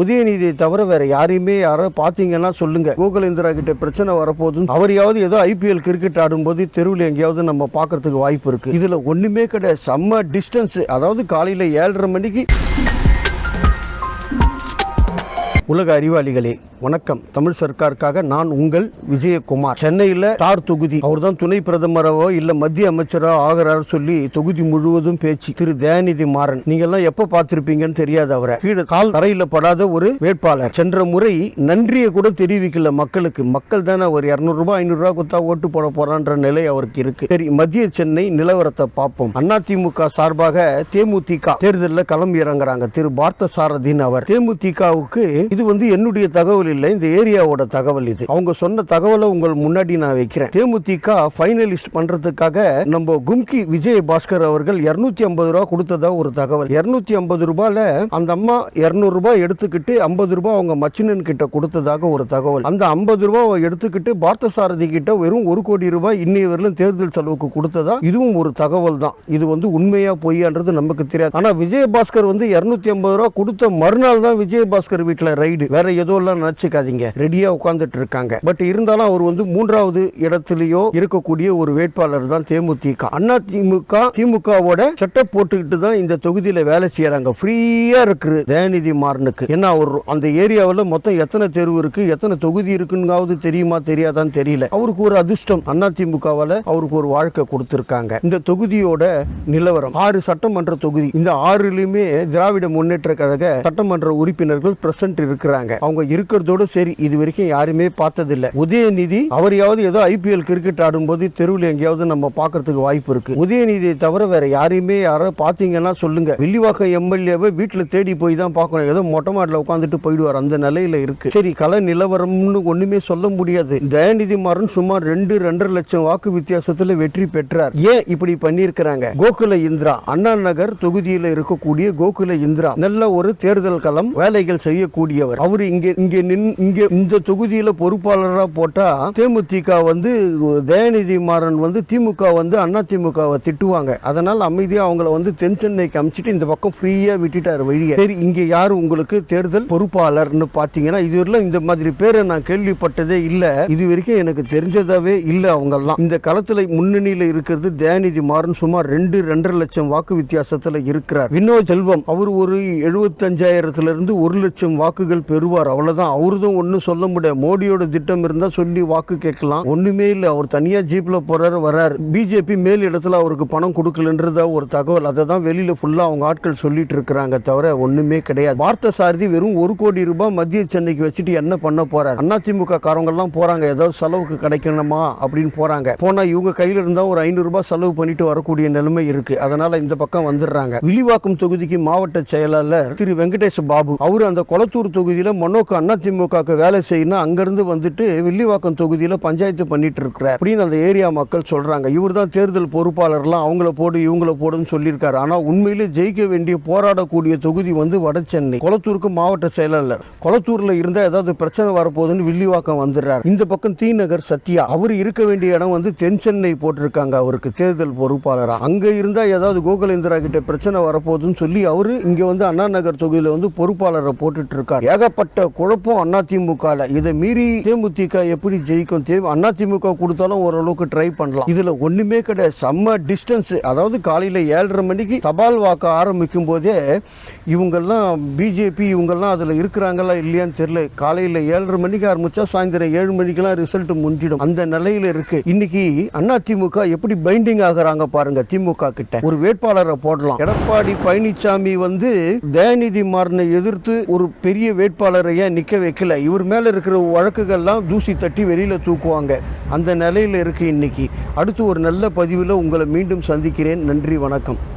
உதயநிதியை தவிர வேற யாரையுமே யாரோ பார்த்தீங்கன்னா சொல்லுங்க. கோகுலேந்திரா கிட்ட பிரச்சனை வரப்போகுது அவரையாவது ஏதோ ஐபிஎல் கிரிக்கெட் ஆடும்போது தெருவில் எங்கேயாவது நம்ம பார்க்கறதுக்கு வாய்ப்பு இருக்கு. இதுல ஒண்ணுமே கிடையாது. செம்ம டிஸ்டன்ஸ் அதாவது காலையில ஏழரை மணிக்கு உலக அறிவாளிகளே வணக்கம். தமிழ் சர்க்காருக்காக நான் உங்கள் விஜயகுமார். சென்னையில் தார் தொகுதி. அவர் தான் துணை பிரதமரவோ இல்ல மத்திய அமைச்சரோ ஆகிறார் சொல்லி தொகுதி முழுவதும் பேச்சு. திரு தயாநிதி மாறன் நீங்க எல்லாம் எப்ப பார்த்திருப்பீங்கன்னு தெரியாது அவரை. கீழே கால் தரையில் படாத ஒரு வேட்பாளர். சென்ற முறை நன்றியை கூட தெரிவிக்கல மக்களுக்கு. மக்கள் தானே ஒரு இருநூறு ரூபாய் ஐநூறு ரூபாய் கொடுத்தா ஓட்டு போட போறான்ற நிலை அவருக்கு இருக்கு. சரி மத்திய சென்னை நிலவரத்தை பார்ப்போம். அதிமுக சார்பாக தேமுதிக தேர்தலில் களம் இறங்குறாங்க. திரு பார்த்த சாரதின் அவர். தேமுதிகவுக்கு இது வந்து என்னுடைய தகவல் இல்லை இந்த ஏரியாவோட தகவல் இது. அவங்க சொன்ன தகவலை உங்கள் முன்னாடி நான் வைக்கிறேன். தேமுதிக ஃபைனலிஸ்ட் பண்றதுக்காக நம்ம கும்கி விஜய் பாஸ்கர் அவர்கள் இருநூத்தி ஐம்பது ரூபா கொடுத்ததா ஒரு தகவல். இருநூத்தி ஐம்பது ரூபாயில அந்த அம்மா இருநூறு ரூபாய் எடுத்துக்கிட்டு ஐம்பது ரூபாய் அவங்க மச்சினன் கிட்ட கொடுத்ததாக ஒரு தகவல். அந்த ஐம்பது ரூபாய் எடுத்துக்கிட்டு பார்த்த சாரதி கிட்ட வெறும் ஒரு கோடி ரூபாய் இன்னைய வரையிலும் தேர்தல் செலவுக்கு கொடுத்ததா? இதுவும் ஒரு தகவல் தான். இது வந்து உண்மையா பொய்யான்றது நமக்கு தெரியாது. ஆனா விஜயபாஸ்கர் வந்து இருநூத்தி ஐம்பது ரூபாய் கொடுத்த மறுநாள் தான் விஜயபாஸ்கர் வீட்டில் ரைடு. வேற ஏதோ எல்லாம் நினைச்சுக்காதீங்க. ரெடியா உட்கார்ந்துட்டு இருக்காங்க பட் இருந்தாலும் அவர் வந்து மூன்றாவது இடத்திலேயோ இருக்கக்கூடிய ஒரு வேட்பாளர் தான் தேமுதிக. அண்ணா திமுக திமுகவோட செட்டப் போட்டுக்கிட்டு தான் இந்த தொகுதியில வேலை செய்யறாங்க. ஃப்ரீயா இருக்குது தயாநிதி மாறனுக்கு. ஏன்னா அவர் அந்த ஏரியாவில் மொத்தம் எத்தனை தெருவு இருக்கு எத்தனை தொகுதி இருக்குங்காவது தெரியுமா தெரியாதான்னு தெரியல. அவருக்கு ஒரு அதிர்ஷ்டம். அண்ணா திமுகவால அவருக்கு ஒரு வாழ்க்கை கொடுத்துருக்காங்க. இந்த தொகுதியோட நிலவரம். ஆறு சட்டமன்ற தொகுதி. இந்த ஆறுலயுமே திராவிட முன்னேற்ற கழக சட்டமன்ற உறுப்பினர்கள் பிரசன்ட் இருக்கிறாங்க. அவங்க இருக்கிறதோட சரி இது வரைக்கும் யாருமே பார்த்ததில்ல. உதயநிதி அவரையாவது ஏதோ ஐபிஎல் கிரிக்கெட் ஆடும்போது தெருவில் எங்கேயாவது நம்ம பார்க்கறதுக்கு வாய்ப்பு இருக்கு. உதயநிதியை தவிர வேற யாரையுமே யாராவது பார்த்தீங்கன்னா சொல்லுங்க. வில்லிவாக்கம் எம்எல்ஏவை வீட்டில் தேடி போய் தான் பார்க்கணும். ஏதோ மொட்டை மாட்டில் உட்காந்துட்டு போயிடுவார். அந்த நிலையில இருக்கு. சரி கல நிலவரம்னு ஒண்ணுமே சொல்ல முடியாது. தயாநிதி மாறன் சுமார் ரெண்டு ரெண்டரை லட்சம் வாக்கு வித்தியாசத்துல வெற்றி பெற்றார். ஏன் இப்படி பண்ணியிருக்கிறாங்க? கோகுல இந்திரா அண்ணா நகர் தொகுதியில் இருக்கக்கூடிய கோகுல இந்திரா. நல்ல ஒரு தேர்தல் களம் வேலைகள் செய்யக்கூடிய செய்யக்கூடியவர் அவர் இங்க இங்க நின் இங்க இந்த தொகுதியில பொறுப்பாளராக போட்டா தேமுதிக வந்து தயாநிதி மாறன் வந்து திமுக வந்து அண்ணா திமுகவை திட்டுவாங்க. அதனால் அமைதியாக அவங்கள வந்து தென் சென்னைக்கு அமைச்சிட்டு இந்த பக்கம் ஃப்ரீயாக விட்டுட்டார் வழியை. சரி இங்க யார் உங்களுக்கு தேர்தல் பொறுப்பாளர்னு பார்த்தீங்கன்னா இதுவரையிலும் இந்த மாதிரி பேரை நான் கேள்விப்பட்டதே இல்லை. இது வரைக்கும் எனக்கு தெரிஞ்சதாவே இல்லை அவங்கெல்லாம். இந்த களத்தில் முன்னணியில் இருக்கிறது தயாநிதி மாறன் சுமார் ரெண்டு ரெண்டரை லட்சம் வாக்கு வித்தியாசத்தில் இருக்கிறார். வினோ செல்வம் அவர் ஒரு எழுபத்தஞ்சாயிரத்துல இருந்து ஒரு லட்சம் வாக்குகள் பெறுவார். அவ்வளோதான் அவருதும் ஒன்றும் சொல்ல முடியாது. மோடியோட திட்டம் இருந்தா சொல்லி வாக்கு கேட்கலாம். ஒன்றுமே இல்லை. அவர் தனியாக ஜீப்பில் போகிறார் வர்றாரு பிஜேபி மேல் இடத்துல அவருக்கு பணம் கொடுக்கலன்றத ஒரு தகவல். அதை தான் வெளியில் ஃபுல்லாக அவங்க ஆட்கள் சொல்லிட்டு இருக்கிறாங்க தவிர ஒன்றுமே கிடையாது. பார்த்த சாரதி வெறும் ஒரு கோடி ரூபாய் மத்திய சென்னைக்கு வச்சுட்டு என்ன பண்ண போறாரு? அதிமுக காரங்க எல்லாம் போறாங்க. ஏதாவது செலவுக்கு கிடைக்கணுமா? அப்படின்னு போறாங்க. போனா இவங்க கையில இருந்தா ஒரு ஐநூறு ரூபாய் செலவு பண்ணிட்டு வரக்கூடிய நிலைமை இருக்கு. அதனால இந்த பக்கம் வந்துடுறாங்க. விழிவாக்கம் தொகுதிக்கு மாவட்ட செயலாளர் திரு வெங்கடேஷ் பாபு. அவர் அந்த கொளத்தூர் தொகுதியில மொன்னோக்கு திமுகவுக்கு வேலை செய்யணும் அங்கேருந்து வந்துட்டு வில்லிவாக்கம் தொகுதியில் பஞ்சாயத்து பண்ணிட்டு இருக்கிறார் அப்படின்னு அந்த ஏரியா மக்கள் சொல்கிறாங்க இவர் தான் தேர்தல் பொறுப்பாளர்லாம் அவங்கள போடு இவங்கள போடுன்னு சொல்லியிருக்காரு. ஆனால் உண்மையிலே ஜெயிக்க வேண்டிய போராடக்கூடிய தொகுதி வந்து வட சென்னை கொளத்தூருக்கு மாவட்ட செயலாளர். குளத்தூரில் இருந்தால் ஏதாவது பிரச்சனை வரப்போகுதுன்னு வில்லிவாக்கம் வந்துடுறார். இந்த பக்கம் தீநகர் சத்யா அவர் இருக்க வேண்டிய இடம் வந்து தென் சென்னை போட்டிருக்காங்க அவருக்கு தேர்தல் பொறுப்பாளராக அங்கே இருந்தால் ஏதாவது கோகுலேந்திரா கிட்ட பிரச்சனை வரப்போகுதுன்னு சொல்லி அவர் இங்கே வந்து அண்ணா நகர் தொகுதியில் வந்து பொறுப்பாளரை போட்டுட்டு இருக்கார் ஏகப்பட்ட குழப்பம் அண்ணா இதை மீறி தேமுதிக எப்படி ஜெயிக்கும் தே அண்ணா திமுக கொடுத்தாலும் ஓரளவுக்கு ட்ரை பண்ணலாம். இதுல ஒண்ணுமே கிடையாது. செம்ம டிஸ்டன்ஸ் அதாவது காலையில ஏழரை மணிக்கு தபால் வாக்க ஆரம்பிக்கும் போதே இவங்கெல்லாம் பிஜேபி இவங்கெல்லாம் அதுல இருக்கிறாங்களா இல்லையான்னு தெரியல. காலையில ஏழரை மணிக்கு ஆரம்பிச்சா சாயந்தரம் ஏழு மணிக்கெல்லாம் ரிசல்ட் முடிஞ்சிடும் அந்த நிலையில இருக்கு. இன்னைக்கு அண்ணா திமுக எப்படி பைண்டிங் ஆகுறாங்க பாருங்க திமுக கிட்ட. ஒரு வேட்பாளரை போடலாம். எடப்பாடி பழனிசாமி வந்து தயாநிதி மாறனை எதிர்த்து ஒரு பெரிய வேட்பாளரையே நிற்க வைக்கல? இவர் மேலே இருக்கிற வழக்குகள்லாம் தூசி தட்டி வெளியில் தூக்குவாங்க. அந்த நிலையில் இருக்குது இன்னைக்கு. அடுத்து ஒரு நல்ல பதிவில் உங்களை மீண்டும் சந்திக்கிறேன். நன்றி வணக்கம்.